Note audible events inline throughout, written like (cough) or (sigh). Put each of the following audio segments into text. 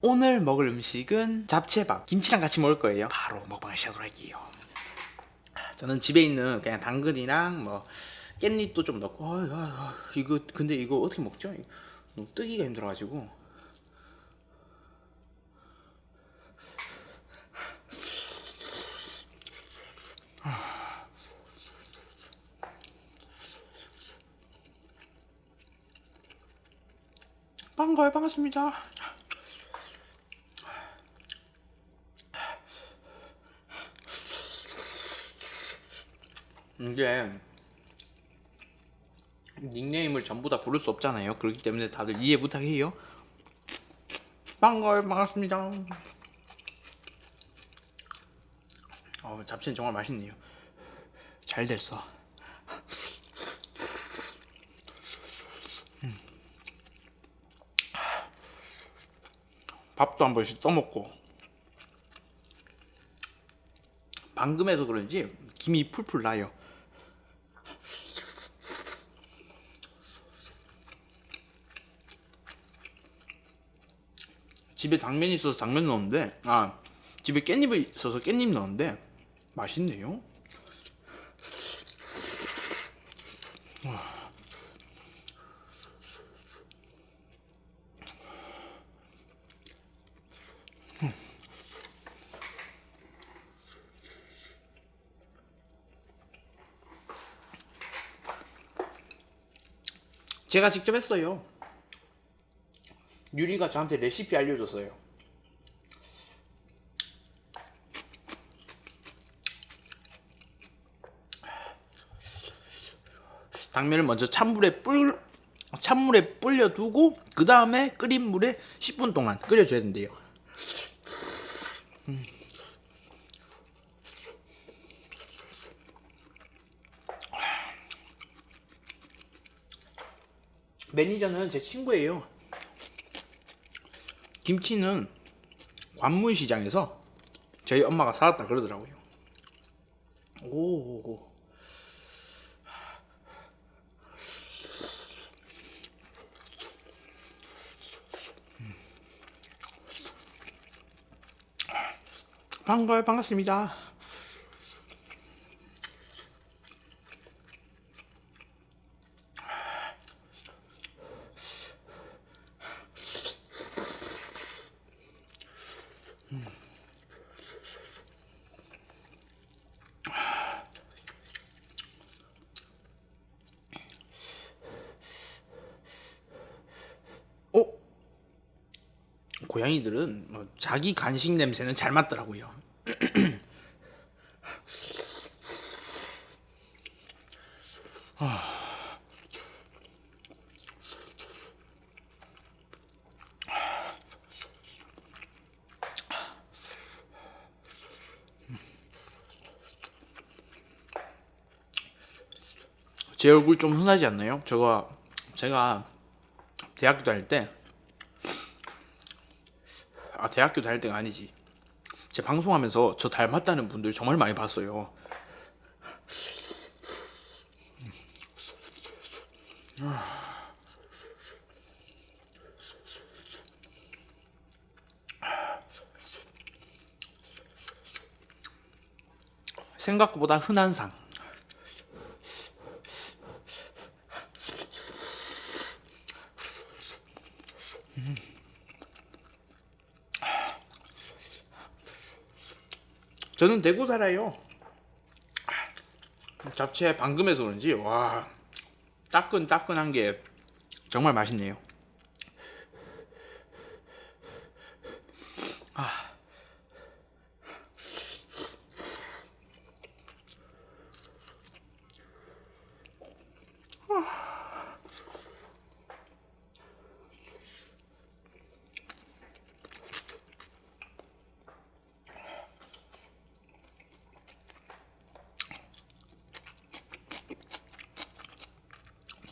오늘 먹을 음식은 잡채밥, 김치랑 같이 먹을 거예요. 바로 먹방을 시작하도록 할게요. 저는 집에 있는 그냥 당근이랑 뭐 깻잎도 좀 넣고 아, 아, 아, 이거 근데 이거 어떻게 먹죠? 뜨기가 힘들어가지고 반가워요 반갑습니다. 이게 닉네임을 전부 다 부를 수 없잖아요. 그렇기 때문에 다들 이해 부탁해요. 반가워요, 반갑습니다. 어, 잡채는 정말 맛있네요. 잘 됐어. 음. 밥도 한 번씩 떠먹고 방금 해서 그런지 김이 풀풀 나요. 집에 당면이 있어서 당면 넣었는데 아 집에 깻잎이 있어서 깻잎 넣었는데 맛있네요. 제가 직접 했어요. 유리가 저한테 레시피 알려줬어요. 당면을 먼저 찬물에 불 찬물에 불려 두고 그 다음에 끓인 물에 10분 동안 끓여줘야 된대요. 음. 매니저는 제 친구예요. 김치는 관문시장에서 저희 엄마가 사왔다 그러더라고요. 오. 오. 반가워요, 반갑습니다. 어? 고양이들은 뭐 자기 간식 냄새는 잘 맡더라고요. (clears throat) 제 얼굴 좀 흔하지 않나요? 제가 제가 대학교 다닐 때 아, 대학교 다닐 때가 아니지. 제 방송하면서 저 닮았다는 분들 정말 많이 봤어요. 생각보다 흔한 상. 저는 대구 살아요. 잡채 방금 해서 그런지 와 따끈따끈한 게 정말 맛있네요.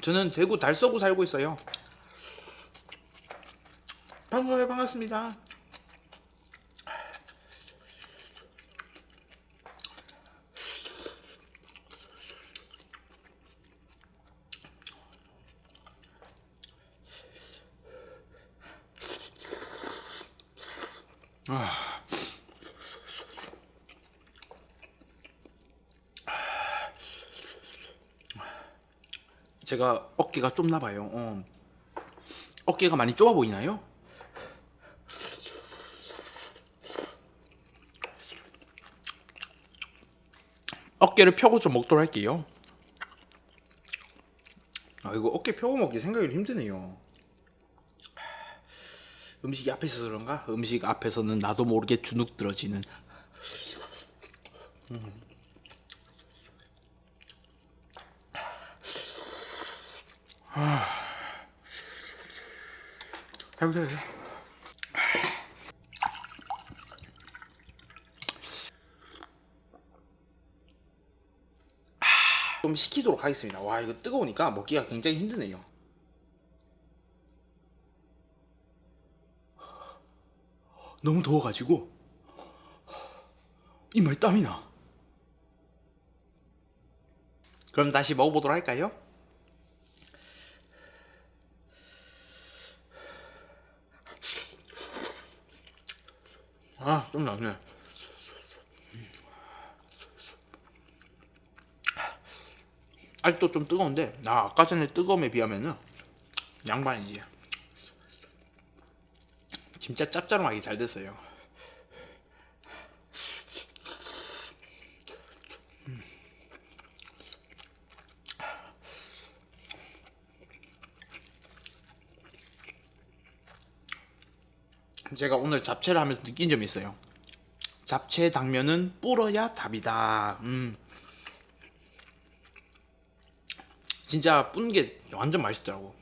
저는 대구 달서구 살고 있어요. 반가워요, 반갑습니다. 제가 어깨가 좁나 봐요. 어. 어깨가 많이 좁아 보이나요? 어깨를 펴고 좀 먹도록 할게요. 아 이거 어깨 펴고 먹기 생각이 힘드네요. 음식이 앞에 있어서 그런가? 음식 앞에서는 나도 모르게 주눅 들어지는. 해보세요. 좀 식히도록 하겠습니다. 와 이거 뜨거우니까 먹기가 굉장히 힘드네요. 너무 더워가지고 이마에 땀이 나. 그럼 다시 먹어보도록 할까요? 아, 좀 나네. 아직도 좀 뜨거운데 나 아까 전에 뜨거움에 비하면은 양반이지. 진짜 짭짤하게 잘 됐어요. 제가 오늘 잡채를 하면서 느낀 점이 있어요. 잡채 당면은 불어야 답이다. 음. 진짜 뿐 게 완전 맛있더라고.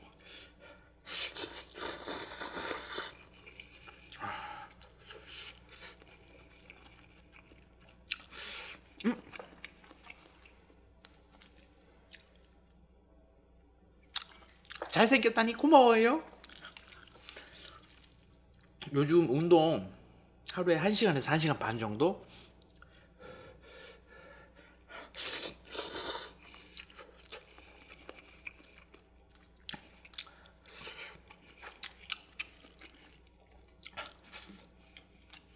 음. 잘생겼다니 고마워요. 요즘 운동 하루에 1시간에서 1시간 반 정도?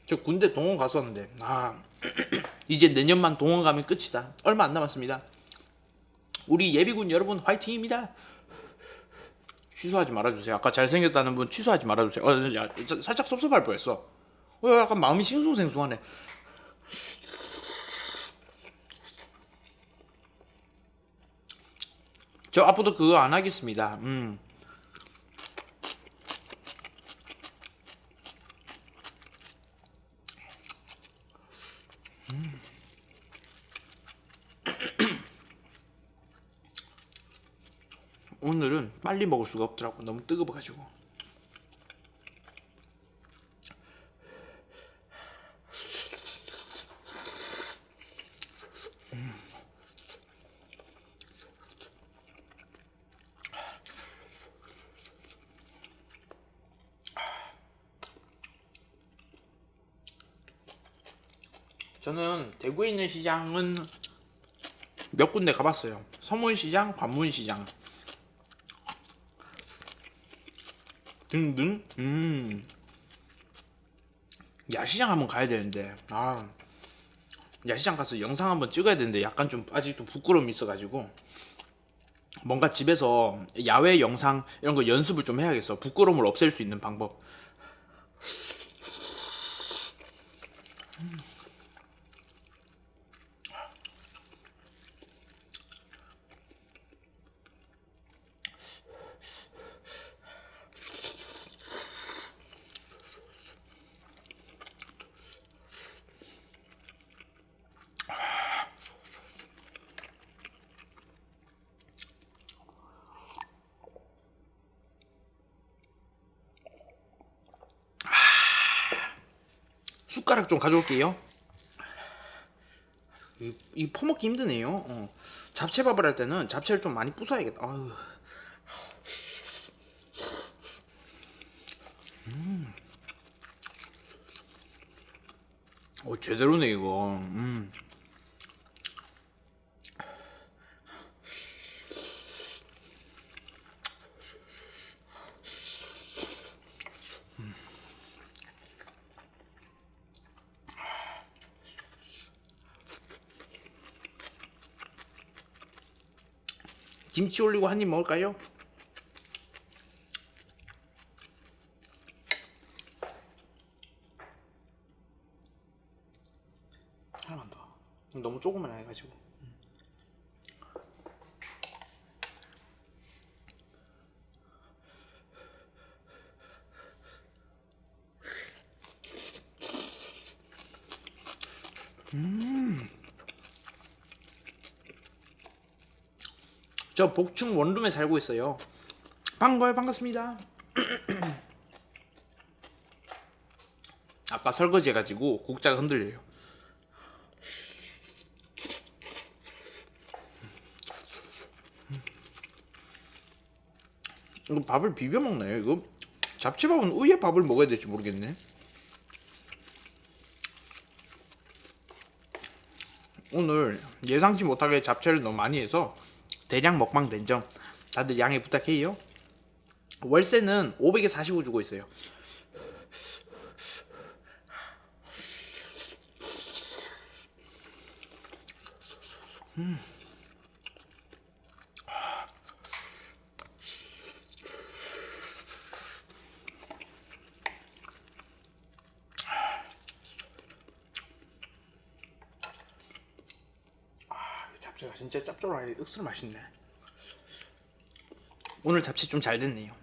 저 군대 동원 갔었는데 아 (clears throat) 이제 내년만 동원 가면 끝이다. 얼마 안 남았습니다. 우리 예비군 여러분 화이팅입니다 취소하지 말아주세요. 아까 잘생겼다는 분 취소하지 말아주세요. 어, 야, 저- 살짝 섭섭할 뻔했어. 어, 약간 마음이 싱숭생숭하네. 저 앞으로도 그거 안 하겠습니다. 음. 오늘은 빨리 먹을 수가 없더라고. 너무 뜨거워가지고. 저는 대구에 있는 시장은 몇 군데 가봤어요. 서문시장, 관문시장 등등. 음. 야시장 한번 가야 되는데. 아. 야시장 가서 영상 한번 찍어야 되는데 약간 좀 아직도 부끄러움이 있어가지고 뭔가 집에서 야외 영상 이런 거 연습을 좀 해야겠어. 부끄러움을 없앨 수 있는 방법. 숟가락 좀 가져올게요. 이, 이 퍼먹기 힘드네요. 어. 잡채밥을 할 때는 잡채를 좀 많이 부숴야겠다. 아유. 음. 오 제대로네 이거. 음. 김치 올리고 한 입 먹을까요? 하나만 더. 너무 조금만 해가지고. 저 복층 원룸에 살고 있어요. 반가워요, 반갑습니다. (clears throat) 아까 설거지 해가지고 국자가 흔들려요. 이거 밥을 비벼 먹나요? 이거 잡채밥은 우에 밥을 먹어야 될지 모르겠네. 오늘 예상치 못하게 잡채를 너무 많이 해서 대량 먹방 된점 다들 양해 부탁해요. 월세는 500에 45 주고 있어요. 잡 짭조름하게 억수로 맛있네. 오늘 잡채 좀 잘 됐네요.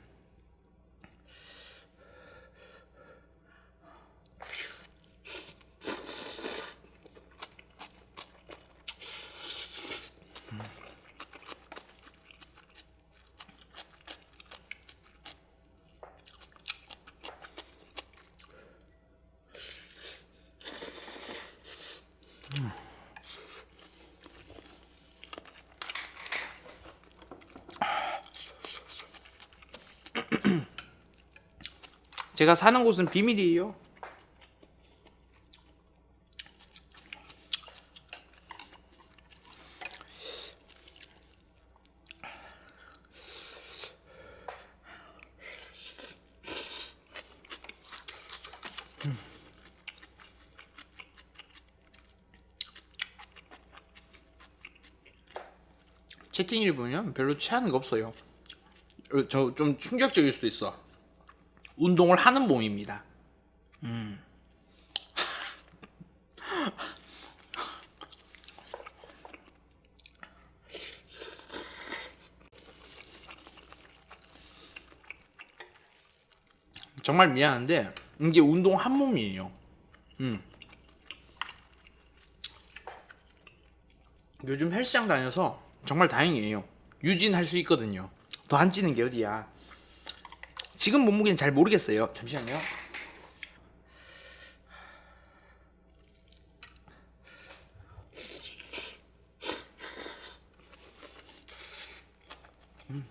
제가 사는 곳은 비밀이에요. 채팅을 보면 별로 취하는 거 없어요. 저 좀 충격적일 수도 있어. 운동을 하는 몸입니다. 음. 정말 미안한데 이게 운동 한 몸이에요. 음. 요즘 헬스장 다녀서 정말 다행이에요. 유진할 수 있거든요. 더 안 찌는 게 어디야. 지금 몸무게는 잘 모르겠어요. 잠시만요. 음.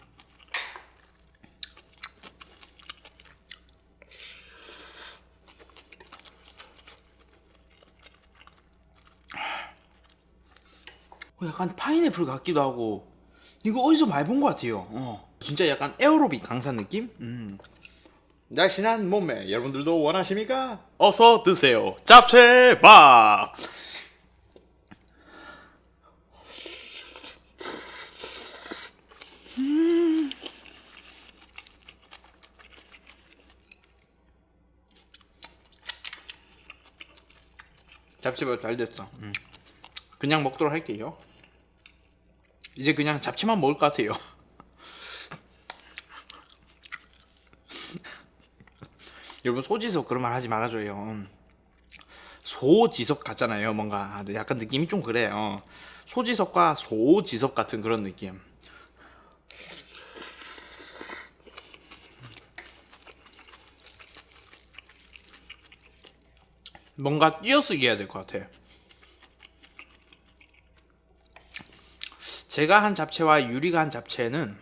어, 약간 파인애플 같기도 하고 이거 어디서 많이 본 것 같아요. 어. 진짜 약간 에어로빅 강사 느낌? 음. 날씬한 몸매 여러분들도 원하십니까? 어서 드세요. 잡채밥. 음. 잡채밥 잘 됐어. 음. 그냥 먹도록 할게요. 이제 그냥 잡채만 먹을 것 같아요. (laughs) 여러분 소지섭 그런 말 하지 말아줘요. 음. 소지섭 같잖아요. 뭔가 약간 느낌이 좀 그래요. 소지섭과 소지섭 같은 그런 느낌. 뭔가 띄어쓰기 해야 될 것 같아. 제가 한 잡채와 유리가 한 잡채는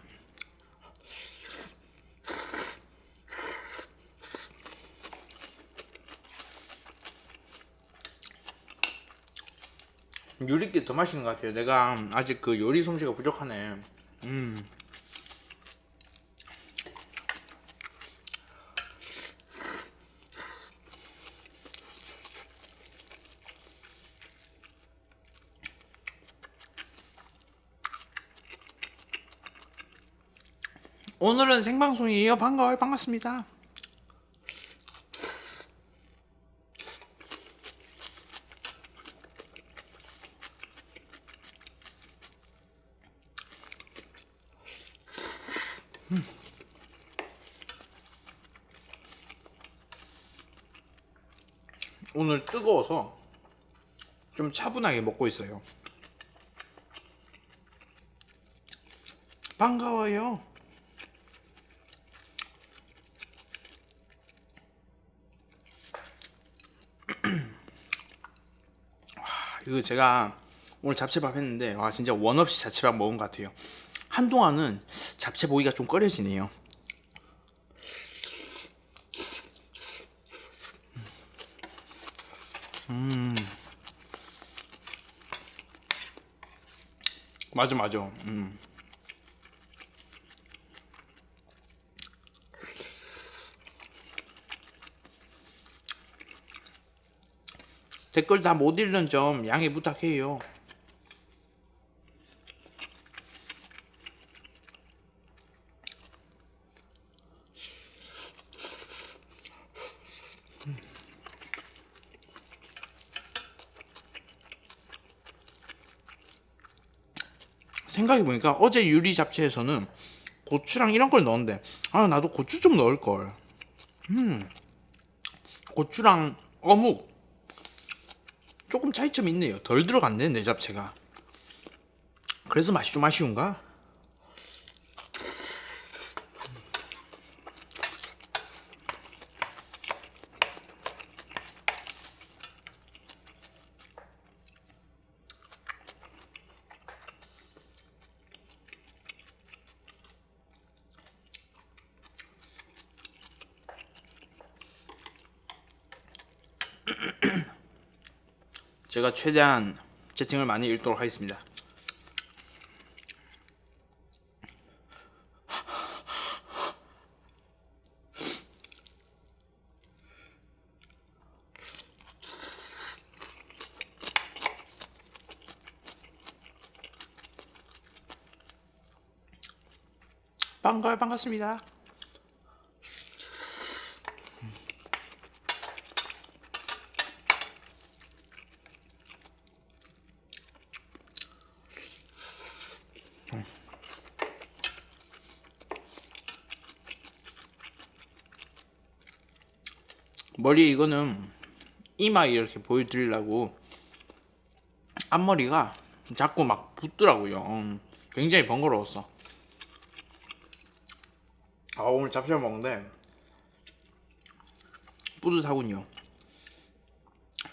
유리께 더 맛있는 것 같아요. 내가 아직 그 요리 솜씨가 부족하네. 음. 오늘은 생방송이에요. 반가워요. 반갑습니다. 음. 오늘 뜨거워서 좀 차분하게 먹고 있어요. 반가워요. (clears throat) 와, 이거 제가 오늘 잡채밥 했는데 와 진짜 원 없이 잡채밥 먹은 것 같아요. 한동안은 잡채 보기가 좀 꺼려지네요. 음. 맞아 맞아. 음. 댓글 다 못 읽는 점 양해 부탁해요. 생각해보니까 어제 유리 잡채에서는 고추랑 이런 걸 넣었는데 아 나도 고추 좀 넣을 걸. 음 고추랑 어묵 조금 차이점이 있네요. 덜 들어갔네 내 잡채가. 그래서 맛이 좀 아쉬운가? 제가 최대한 채팅을 많이 읽도록 하겠습니다. 반가워요 반갑습니다. 머리 이거는 이마 이렇게 보여드리려고 앞머리가 자꾸 막 붙더라고요. 음, 굉장히 번거로웠어. 아 오늘 잡채 먹는데 뿌듯하군요.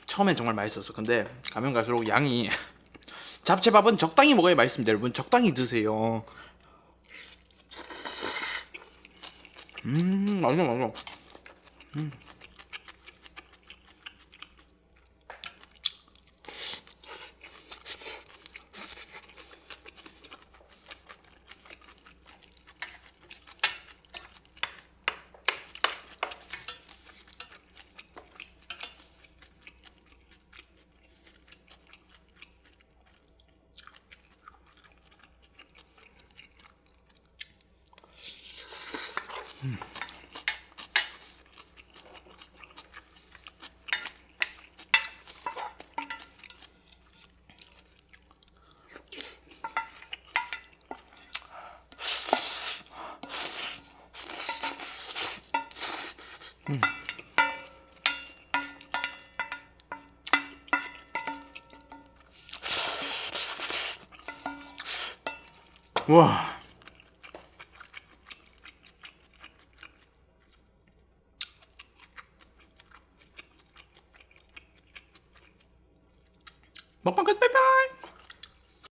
처음엔 정말 맛있었어. 근데 가면 갈수록 양이 (laughs) 잡채밥은 적당히 먹어야 맛있습니다. 여러분 적당히 드세요. 음 맞아 맞아. 와.